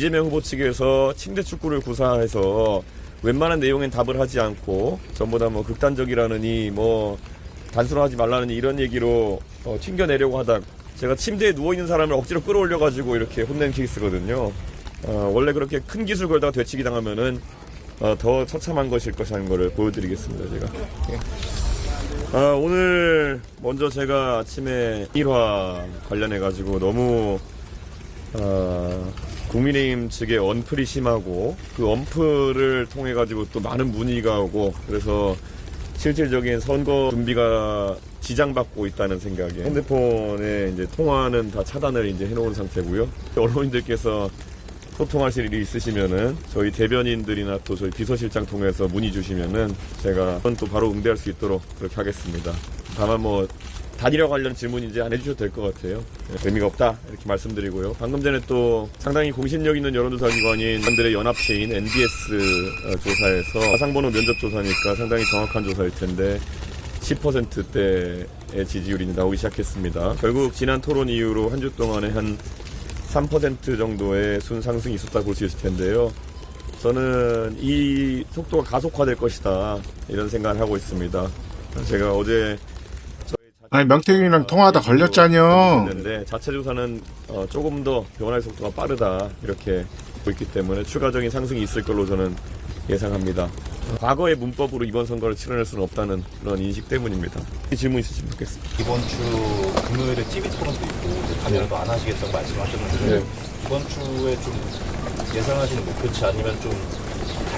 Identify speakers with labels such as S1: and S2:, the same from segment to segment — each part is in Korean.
S1: 이재명 후보 측에서 침대 축구를 구사해서 웬만한 내용엔 답을 하지 않고 전부 다 뭐 극단적이라느니 뭐 단순화하지 말라느니 이런 얘기로 어, 튕겨내려고 하다 제가 침대에 누워 있는 사람을 억지로 끌어올려 가지고 이렇게 혼낸 케이스거든요. 어, 원래 그렇게 큰 기술 걸다가 되치기 당하면은 어, 더 처참한 것일 것이라는 것을 보여드리겠습니다. 제가. 아, 오늘 먼저 제가 아침에 1화 관련해 가지고 너무 아, 국민의힘 측의 언플이 심하고 그 언플을 통해 가지고 또 많은 문의가 오고 그래서 실질적인 선거 준비가 지장받고 있다는 생각에 핸드폰에 이제 통화는 다 차단을 이제 해놓은 상태고요. 언론인들께서 소통하실 일이 있으시면은 저희 대변인들이나 또 저희 비서실장 통해서 문의 주시면은 제가 또 바로 응대할 수 있도록 그렇게 하겠습니다. 다만 뭐 단일화 관련 질문 이제 안 해주셔도 될 것 같아요. 네, 의미가 없다 이렇게 말씀드리고요. 방금 전에 또 상당히 공신력 있는 여론조사 기관인 사람들의 연합체인 NBS 어, 조사에서 화상번호 면접 조사니까 상당히 정확한 조사일 텐데 10%대의 지지율이 나오기 시작했습니다. 결국 지난 토론 이후로 한 주 동안에 한 3% 정도의 순 상승이 있었다 볼수 있을 텐데요. 저는 이 속도가 가속화될 것이다 이런 생각을 하고 있습니다. 제가 어제
S2: 아니 명태균이랑 통화하다 걸렸잖여.
S1: 했는데 자체 조사는 어, 조금 더 변화의 속도가 빠르다 이렇게 보고 있기 때문에 추가적인 상승이 있을 걸로 저는 예상합니다. 과거의 문법으로 이번 선거를 치러낼 수는 없다는 그런 인식 때문입니다. 이 질문 있으시면 좋겠습니다.
S3: 이번 주 금요일에 TV 토론도 있고 단일화도 안 하시겠다고 말씀하셨는데
S1: 네.
S3: 이번 주에 좀 예상하시는 목표치 아니면 좀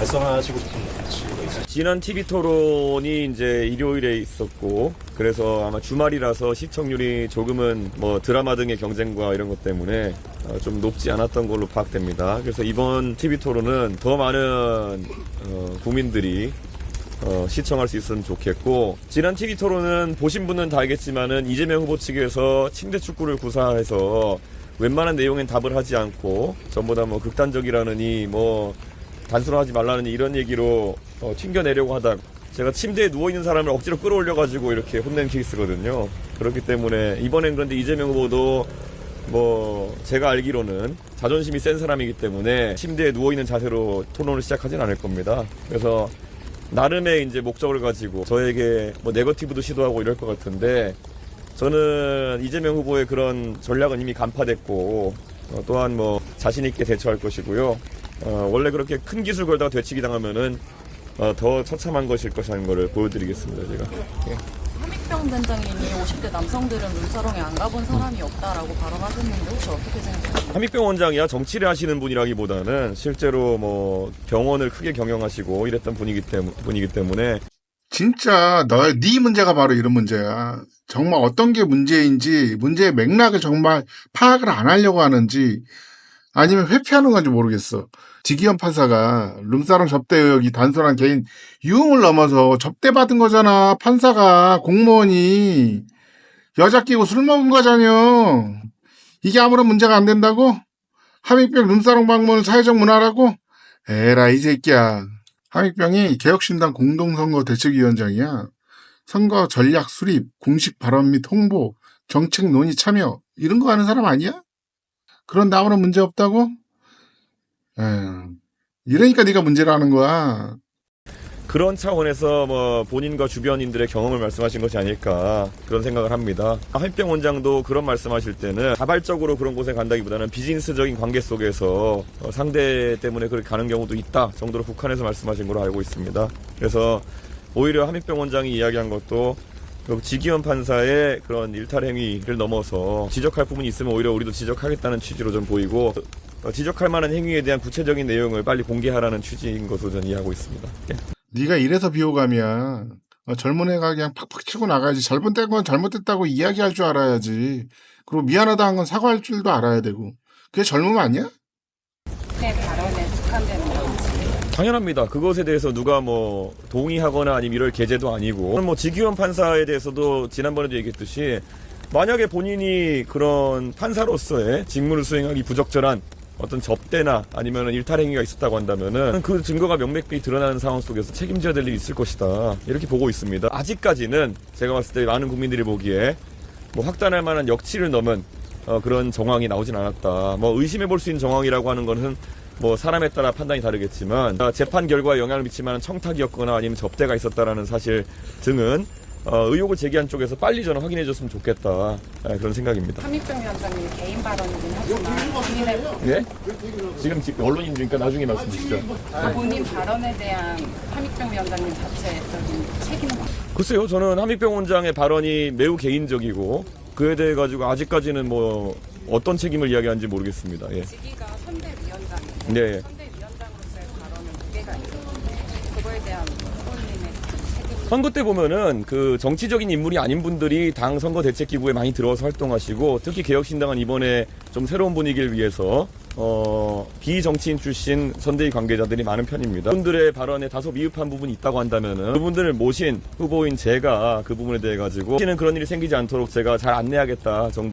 S3: 달성하시고 싶은 목표치가 있으세요?
S1: 지난 TV 토론이 이제 일요일에 있었고 그래서 아마 주말이라서 시청률이 조금은 뭐 드라마 등의 경쟁과 이런 것 때문에 어, 좀 높지 않았던 걸로 파악됩니다. 그래서 이번 TV 토론은 더 많은 어, 국민들이 어, 시청할 수 있으면 좋겠고 지난 TV 토론은 보신 분은 다 알겠지만은 이재명 후보 측에서 침대 축구를 구사해서 웬만한 내용엔 답을 하지 않고 전부 다뭐 극단적이라느니 뭐 단순화하지 말라느니 이런 얘기로 어, 튕겨내려고 하다 제가 침대에 누워 있는 사람을 억지로 끌어올려 가지고 이렇게 혼낸 케이스거든요. 그렇기 때문에 이번엔 그런데 이재명 후보도 뭐 제가 알기로는 자존심이 센 사람이기 때문에 침대에 누워 있는 자세로 토론을 시작하진 않을 겁니다. 그래서 나름의 이제 목적을 가지고 저에게 뭐 네거티브도 시도하고 이럴 것 같은데 저는 이재명 후보의 그런 전략은 이미 간파됐고 어, 또한 뭐 자신 있게 대처할 것이고요. 어, 원래 그렇게 큰 기술 걸다가 되치기 당하면은 어, 더 처참한 것일 것이라는 것을 보여드리겠습니다. 제가.
S4: 함익병 단장님이 50대 남성들은 룸사롱에 안 가본 사람이 없다라고 발언하셨는데 혹시 어떻게 생각하세요?
S1: 함익병 원장이야 정치를 하시는 분이라기보다는 실제로 뭐 병원을 크게 경영하시고 이랬던 분이기, 때문, 분이기 때문에
S2: 진짜 너네 문제가 바로 이런 문제야. 정말 어떤 게 문제인지 문제의 맥락을 정말 파악을 안 하려고 하는지 아니면 회피하는 건지 모르겠어. 지기현 판사가 룸사롱 접대 의혹이 단순한 개인 유흥을 넘어서 접대받은 거잖아. 판사가 공무원이 여자 끼고 술 먹은 거잖여. 이게 아무런 문제가 안 된다고? 함익병 룸사롱 방문은 사회적 문화라고? 에라 이 새끼야. 함익병이 개혁신당 공동선거 대책위원장이야. 선거 전략 수립, 공식 발언 및 홍보, 정책 논의 참여 이런 거 하는 사람 아니야? 그런데 아무런 문제 없다고? 에휴, 이러니까 네가 문제라는 거야.
S1: 그런 차원에서 뭐 본인과 주변인들의 경험을 말씀하신 것이 아닐까 그런 생각을 합니다. 함병 원장도 그런 말씀하실 때는 자발적으로 그런 곳에 간다기보다는 비즈니스적인 관계 속에서 어, 상대 때문에 그렇게 가는 경우도 있다 정도로 국한해서 말씀하신 걸로 알고 있습니다. 그래서 오히려 함익병 원장이 이야기한 것도 그 지기현 판사의 그런 일탈 행위를 넘어서 지적할 부분이 있으면 오히려 우리도 지적하겠다는 취지로 좀 보이고 어, 지적할 만한 행위에 대한 구체적인 내용을 빨리 공개하라는 취지인 것으로 저는 이해하고 있습니다. 예.
S2: 네가 이래서 비호감이야. 어, 젊은 애가 그냥 팍팍 치고 나가야지. 잘못된 건 잘못됐다고 이야기할 줄 알아야지. 그리고 미안하다 한 건 사과할 줄도 알아야 되고. 그게 젊음 아니야?
S5: 내 발언에 국한되는 건지
S1: 당연합니다. 그것에 대해서 누가 뭐 동의하거나 아니면 이럴 계제도 아니고 뭐 지기현 판사에 대해서도 지난번에도 얘기했듯이 만약에 본인이 그런 판사로서의 직무를 수행하기 부적절한 어떤 접대나 아니면 일탈 행위가 있었다고 한다면은 그 증거가 명백히 드러나는 상황 속에서 책임져야 될 일이 있을 것이다. 이렇게 보고 있습니다. 아직까지는 제가 봤을 때 많은 국민들이 보기에 뭐 확단할 만한 역치를 넘은 어, 그런 정황이 나오진 않았다. 뭐 의심해 볼 수 있는 정황이라고 하는 것은 뭐 사람에 따라 판단이 다르겠지만 어, 재판 결과에 영향을 만한 청탁이었거나 아니면 접대가 있었다라는 사실 등은 어, 의혹을 제기한 쪽에서 빨리 저는 확인해 줬으면 좋겠다 예, 그런 생각입니다.
S5: 함익병 위원장님 개인 발언이긴 하지만 본인의,
S1: 예? 지금 지- 언론인 중이니까 나중에 말씀 주시죠.
S5: 본인 발언에 대한 함익병 위원장님 자체적인 책임은
S1: 글쎄요, 저는 한민병 원장의 발언이 매우 개인적이고 그에 대해 가지고 아직까지는 뭐 어떤 책임을 이야기하는지 모르겠습니다. 예.
S5: 선대위원장인데
S1: 네. 선거 때 보면은 그 정치적인 인물이 아닌 분들이 당 선거 대책 기구에 많이 들어와서 활동하시고 특히 개혁신당은 이번에 좀 새로운 분위기를 위해서 어 비정치인 출신 선대위 관계자들이 많은 편입니다. 그분들의 발언에 다소 미흡한 부분이 있다고 한다면은 그분들을 모신 후보인 제가 그 부분에 대해 가지고 다시는 그런 일이 생기지 않도록 제가 잘 안내하겠다 정도.